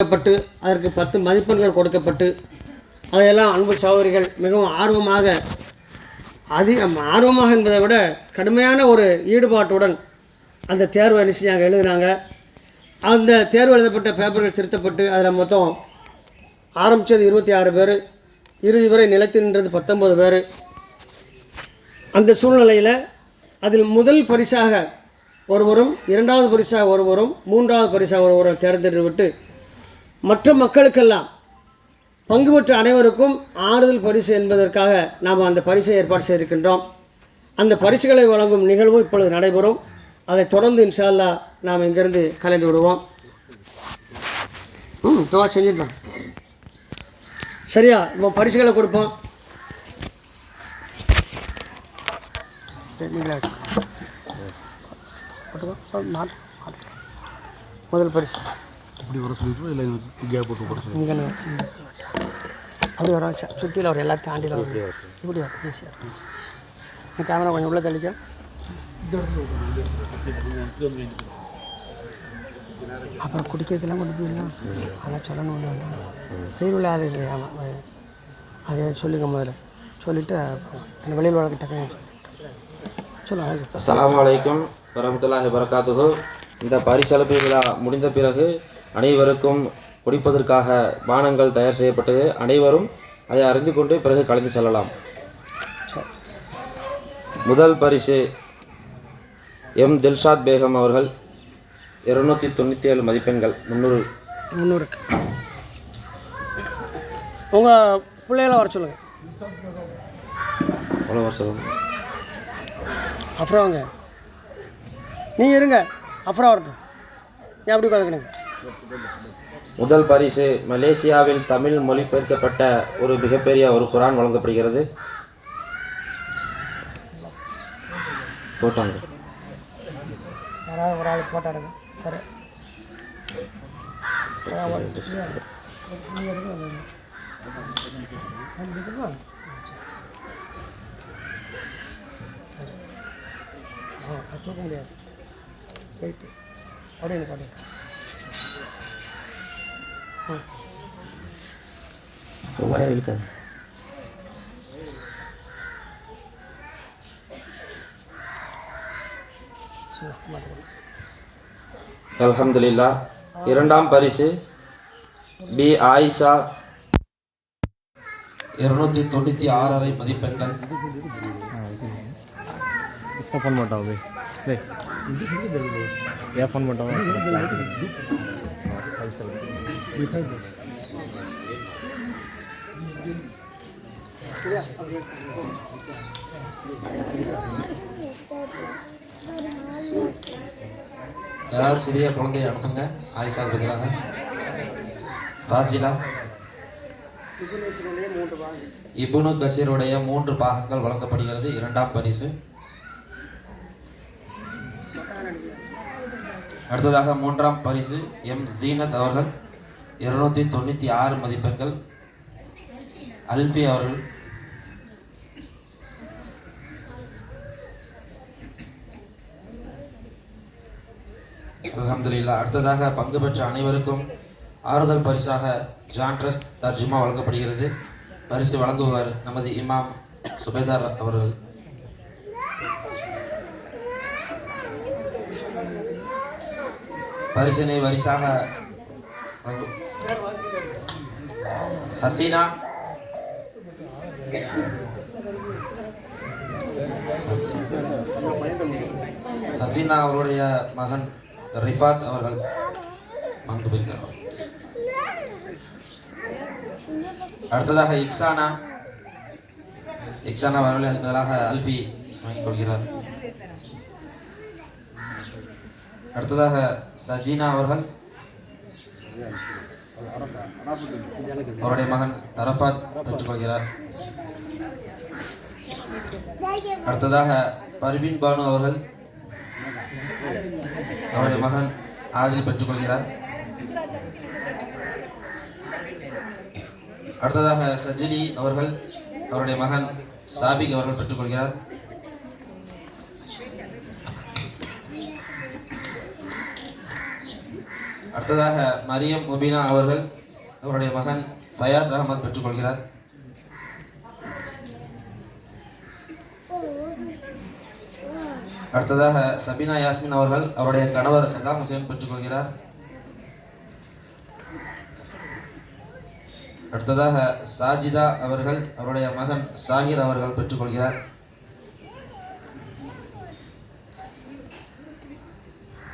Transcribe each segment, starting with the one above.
கொடுக்கப்பட்டு அதற்கு பத்து மதிப்பெண்கள் கொடுக்கப்பட்டு அதையெல்லாம் அன்பு சகோதரிகள் மிகவும் ஆர்வமாக அதிக ஆர்வமாக என்பதை விட கடுமையான ஒரு ஈடுபாட்டுடன் அந்த தேர்வை என்ன செஞ்சாங்க எழுதினாங்க. அந்த தேர்வு எழுதப்பட்ட பேப்பர்கள் திருத்தப்பட்டு அதில் மொத்தம் ஆரம்பித்தது இருபத்தி ஆறு பேர் இறுதி வரை நிலைத்து நின்றது பத்தொன்பது பேர். அந்த சூழ்நிலையில் அதில் முதல் பரிசாக ஒருவரும் இரண்டாவது பரிசாக ஒருவரும் மூன்றாவது பரிசாக ஒருவரும் தேர்ந்தெடுத்து விட்டு மற்ற மக்களுக்கெல்லாம் பங்கு பெற்ற அனைவருக்கும் ஆறுதல் பரிசு என்பதற்காக நாம் அந்த பரிசை ஏற்பாடு செய்திருக்கின்றோம். அந்த பரிசுகளை வழங்கும் நிகழ்வும் இப்பொழுது நடைபெறும். அதை தொடர்ந்து இன்ஷால்லா நாம் இங்கிருந்து கலைந்து விடுவோம். ம் துவா செஞ்சிடலாம். சரியா இப்போ பரிசுகளை கொடுப்போம். முதல் பரிசு. இப்படி வர சொல்லிட்டு இல்லை கேப் போட்டு போட சொல்லி இங்கே அப்படி வர வச்சா சுற்றியில் அவர் எல்லாத்தையும் தாண்டியில் வரும் இப்படி வரும் ஈஸியாக இந்த கேமரா கொஞ்சம் உள்ளே தெளிக்க அப்புறம் குடிக்கிறதுக்கெல்லாம் கொண்டு போயிடலாம். அதெல்லாம் சொல்லணும் வெளியில் உள்ள ஆள் இல்லையா? ஆமாம் அதை சொல்லுங்க முதல்ல. சொல்லிவிட்டு அந்த வெளியில் டக்குன்னு சொல்லுங்கள் அஸ்ஸலாமு அலைக்கும் வரமத்துல்லாஹி வரகாத்துஹு இந்த பரிசளிப்பு விழா முடிந்த பிறகு அனைவருக்கும் குடிப்பதற்காக பானங்கள் தயார் செய்யப்பட்டது. அனைவரும் அதை அறிந்து கொண்டு பிறகு கலந்து செல்லலாம். முதல் பரிசு எம். தில்ஷாத் பேகம் அவர்கள். இருநூற்றி தொண்ணூற்றி ஏழு மதிப்பெண்கள். முந்நூறு. முந்நூறுக்கு. உங்கள் பிள்ளைகளை வர சொல்லுங்கள் எவ்வளோ வருஷம் அப்புறம் வாங்க. நீங்கள் இருங்க. அப்புறம் வரட்டும். நீ அப்படி உட்காந்துக்கணுங்க முதல் பரிசு மலேசியாவில் தமிழ் மொழிபெயர்க்கப்பட்ட ஒரு மிகப்பெரிய ஒரு குரான் வழங்கப்படுகிறது. போட்டாங்க. ஒரு ஆள் போட்டாடுங்க சரி. தூக்க முடியாது அப்படியே வயர் இழுக்காது சரி மாட்டுங்க அல்ஹம்துலில்லா இரண்டாம் பரிசு பி ஆயிஷா இருநூத்தி தொண்ணூற்றி ஆறரை மதிப்பெண்கள் इसका phone मटाओ five. We five days. யாராவது சிறிய குழந்தைய அனுப்புங்க ஆயிஷா பதிலாக பாசிலா இபுனு கசீருடைய மூன்று பாகங்கள் வழங்கப்படுகிறது இரண்டாம் பரிசு அடுத்ததாக மூன்றாம் பரிசு எம் ஜீனத் அவர்கள் இருநூத்தி தொண்ணூற்றி ஆறு மதிப்பெண்கள். அல்ஃபி அவர்கள் அலமதுல்லா அடுத்ததாக பங்கு பெற்ற அனைவருக்கும் ஆறுதல் பரிசாக ஜான் ட்ரஸ்ட் தர்ஜுமா வழங்கப்படுகிறது. பரிசு வழங்குவார் நமது இமாம் சுபேதார் அவர்கள். பரிசனை வரிசாக ஹசீனா. ஹசீனா அவருடைய மகன் ரிஃபாத் அவர்கள் பங்கு பெறுகிறார் அடுத்ததாக இக்ஸானா. இக்ஸானா அவர்கள் அதுக்கு பதிலாக அல்ஃபி வாங்கிக் கொள்கிறார். அடுத்ததாக சஜீனா அவர்கள். அவருடைய மகன் அரபாத் பெற்றுக்கொள்கிறார். அடுத்ததாக பர்வீன் பானு அவர்கள். அவருடைய மகன் ஆதில் பெற்றுக்கொள்கிறார். அடுத்ததாக சஜினி அவர்கள். அவருடைய மகன் சாபிக் அவர்கள் பெற்றுக்கொள்கிறார். அடுத்ததாக மரியம் முபீனா அவர்கள் அவருடைய மகன் பயாஸ் அகமது பெற்றுக்கொள்கிறார் அடுத்ததாக சபீனா யாஸ்மின் அவர்கள் அவருடைய கணவர் சதாம் ஹுசேன் பெற்றுக்கொள்கிறார் அடுத்ததாக சாஜிதா அவர்கள் அவருடைய மகன் சாஹிர் அவர்கள் பெற்றுக்கொள்கிறார்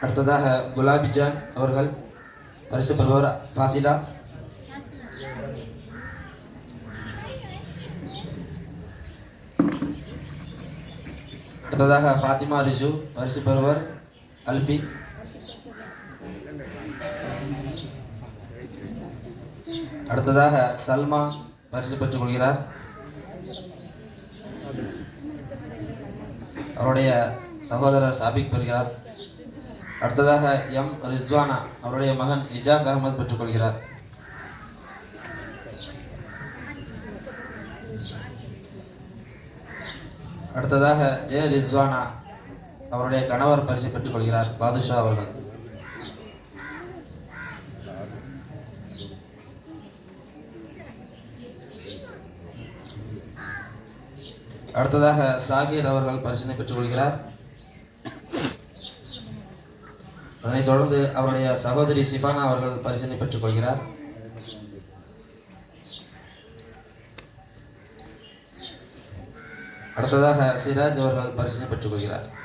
அடுத்ததாக குலாபிஜான் அவர்கள் பரிசு பெறுபவர் ஃபாசிலா அடுத்ததாக ஃபாத்திமா ரிஷு பரிசு பெறுவர் அல்ஃபி அடுத்ததாக சல்மா பரிசு பெற்றுக் கொள்கிறார் அவருடைய சகோதரர் சாபிக் பெறுகிறார் அடுத்ததாக எம் ரிஸ்வானா அவருடைய மகன் இஜாஸ் அகமது பெற்றுக்கொள்கிறார். அடுத்ததாக ஜே ரிஸ்வானா அவருடைய கணவர் பரிசு பெற்றுக்கொள்கிறார் பாதுஷா அவர்கள். அடுத்ததாக சாகிர் அவர்கள் பரிசனை பெற்றுக்கொள்கிறார். அதனைத் தொடர்ந்து அவருடைய சகோதரி சிபானா அவர்கள் பரிசனை பெற்றுக் கொள்கிறார். அடுத்ததாக சிராஜ் அவர்கள் பரிசினை பெற்றுக் கொள்கிறார்.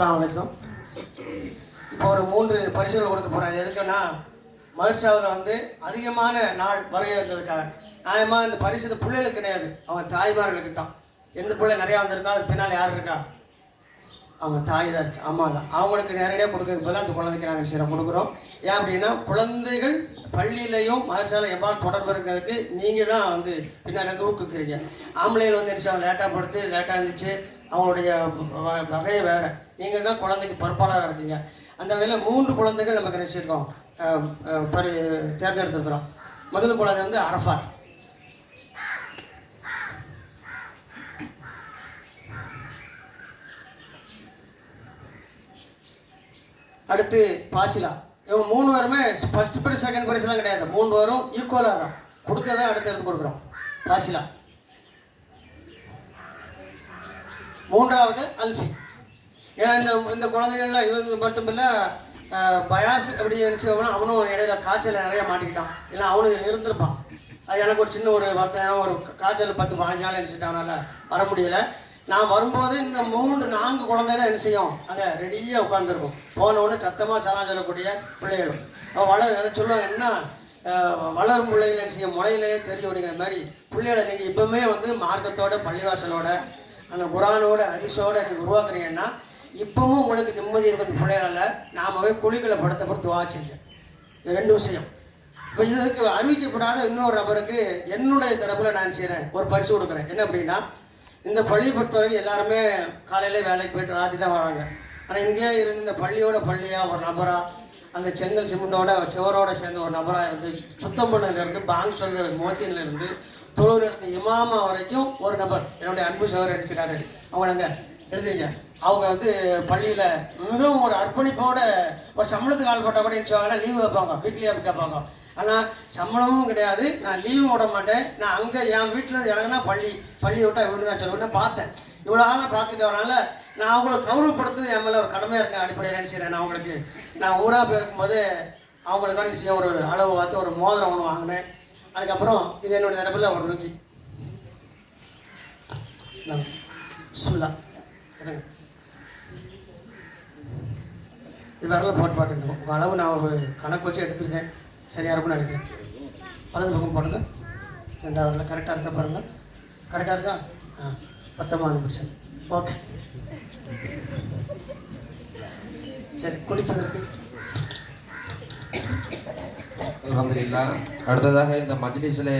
அலைக்கும். வலைக்கம் ஒரு மூன்று பரிசுகள் கொடுக்க போகிறேன் எதுக்குன்னா மதுர்ஷாவில் வந்து அதிகமான நாள் வருகை வந்ததுக்காக. நியாயமாக இந்த பரிசு பிள்ளைகளுக்கு கிடையாது. அவங்க தாய்மார்களுக்கு தான். எந்த பிள்ளை நிறையா வந்திருக்கா? அதுக்கு பின்னால் யார் இருக்கா? அவங்க தாய் தான் இருக்கு. அம்மா தான் அவங்களுக்கு நேரடியாக கொடுக்கறதுக்கு பதிலாக அந்த குழந்தைக்கு நாங்கள் சிறம் கொடுக்குறோம். ஏன் அப்படின்னா குழந்தைகள் பள்ளியிலையும் மதரசாலையும் எவ்வாறு தொடர்பு இருக்கிறதுக்கு நீங்கள் தான் வந்து பின்னாடி ஊக்குவிக்கிறீங்க. ஆம்பளைகள் வந்து என்ன லேட்டாக படுத்து லேட்டாக இருந்துச்சு அவங்களுடைய வ- வகையை வேறு. நீங்கள் தான் குழந்தைக்கு பொறுப்பாளராக இருக்கீங்க. அந்த வகையில் மூன்று குழந்தைகள் நமக்கு நினச்சிருக்கோம் பரி தேர்ந்தெடுத்துருக்குறோம். முதல் குழந்தை வந்து அரஃபாத். அடுத்து பாசிலா. இவங்க மூணு பேருமே ஃபர்ஸ்ட் ப்ரைஸ் செகண்ட் பிரைஸ்லாம் கிடையாது. மூணு பேரும் ஈக்குவலாக தான். கொடுக்கறத அடுத்து எடுத்து கொடுக்குறோம். பாசிலா. மூன்றாவது அல்ஃபி. ஏன்னா இந்த இந்த குழந்தைகள்லாம் இவங்க மட்டும் இல்லை பயாஸ் அப்படி நினச்சவனா அவனும் இடையில காய்ச்சல் நிறைய மாட்டிக்கிட்டான். இல்லை அவனும் இருந்திருப்பான். அது எனக்கு ஒரு சின்ன ஒரு வருத்தம். ஒரு காய்ச்சல் பத்து பதினஞ்சு நாள் நினச்சிட்டானால வர முடியல. நான் வரும்போது இந்த மூன்று நான்கு குழந்தைகள் என்ன செய்யும்? அங்கே ரெடியாக உட்காந்துருக்கும் போன உடனே சத்தமாக சலாம் சொல்லக்கூடிய பிள்ளைகளும் அவன் அதை சொல்லுவாங்க என்ன? வளரும் பிள்ளைகள் என்ன செய்யும்? முளையிலேயே தெரியும் அப்படிங்கிற மாதிரி பிள்ளைகளை நீங்கள் இப்பவுமே வந்து மார்க்கத்தோட பள்ளிவாசலோட அந்த குரானோட அரிசோட நீங்கள் உருவாக்குறீங்கன்னா இப்பவும் உங்களுக்கு நிம்மதி இருக்கிறது. பிள்ளைகளால் நாமவே குழிகளை படுத்த பொறுத்து வாச்சிங்க இது ரெண்டு விஷயம். இப்போ இதுக்கு அறிவிக்கப்படாத இன்னொரு நபருக்கு என்னுடைய தரப்பில் நான் செய்கிறேன் ஒரு பரிசு கொடுக்குறேன். என்ன அப்படின்னா இந்த பள்ளியை பொறுத்தவரைக்கும் எல்லாருமே காலையில் வேலைக்கு போயிட்டு ராத்திரி தான் வராங்க. ஆனால் இங்கேயே இருந்து இந்த பள்ளியோட பள்ளியாக ஒரு நபராக அந்த செங்கல் சிமெண்டோட சுவரோட சேர்ந்த ஒரு நபராக இருந்து சுத்தம் பண்ணதுலேருந்து பாங்க் சொல்கிற மோத்தியிலேருந்து தொழுகிற இமாமா வரைக்கும் ஒரு நபர். என்னுடைய அன்பு சகோதரர் அடிச்சிட்டாரு. அவங்களங்க எழுதுறீங்க அவங்க வந்து பள்ளியில் மிகவும் ஒரு அர்ப்பணிப்போட ஒரு சம்பளத்துக்கு ஆள் போட்டால் கூட என்ன லீவ் வைப்பாங்க. வீக்லி ஆஃப் கேட்பாங்க. ஆனால் சம்பளமும் கிடையாது. நான் லீவும் விட மாட்டேன். நான் அங்கே என் வீட்டில் இறங்கினா பள்ளி பள்ளி விட்டா வீடு தான் சொல்லுவேன் பார்த்தேன். இவ்வளோ ஆளாக பார்த்துட்டு வரனால நான் அவங்கள கௌரவப்படுத்துறது என் மேலே ஒரு கடமையாக இருக்கேன் அடிப்படையில் நினச்சிக்கிறேன் நான் அவங்களுக்கு நான் ஊராக போயிருக்கும்போது அவங்களுக்கு என்ன செய்ய ஒரு அளவு பார்த்து ஒரு மோதிரம் ஒன்று வாங்கினேன். அதுக்கப்புறம் இது என்னுடைய நினைப்பில் ஒரு நோக்கி சொல்லலாம் இருங்க இது வரலாம் போட்டு பார்த்துருக்கோம் உங்கள் அளவு நான் ஒரு கணக்கு வச்சு எடுத்திருக்கேன். சரியாக இருக்கும்னு நினைக்கிறேன். வலது பக்கம் போடுங்க. ரெண்டாவது வரல கரெக்டாக இருக்கா பாருங்கள் கரெக்டாக இருக்கா? ஆ பத்தொம்பது நிமிஷம் ஓகே சரி குளிப்பதற்கு. அல்ஹம்துலில்லா. அடுத்ததாக இந்த மஜ்லிஸில்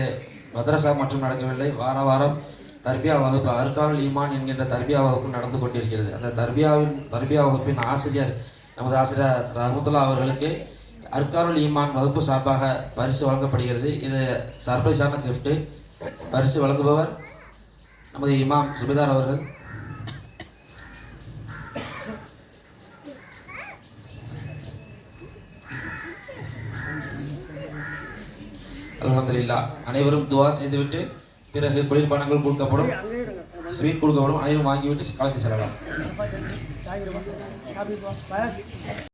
மதரசா மற்றும் நடக்கவில்லை. வார வாரம் தர்பியா வகுப்பு அர்கானுல் ஈமான் என்கின்ற தர்பியா வகுப்பு நடந்து கொண்டிருக்கிறது. அந்த தர்பியாவின் தர்பியா வகுப்பின் ஆசிரியர் நமது ஆசிரியர் ரஹமத்துல்லா அவர்களுக்கு அர்காருல் ஈமான் வகுப்பு சார்பாக பரிசு வழங்கப்படுகிறது. இது சர்ப்ரைஸான கிஃப்ட்டு பரிசு வழங்குபவர் நமது இமாம் சுபேதார் அவர்கள். அலமதுல்லா அனைவரும் துவா செய்துவிட்டு பிறகு குளிர்பானங்கள் கொடுக்கப்படும் ஸ்வீட் கொடுக்கப்படும் அனைவரும் வாங்கிவிட்டு கலந்து செல்லலாம். Abre.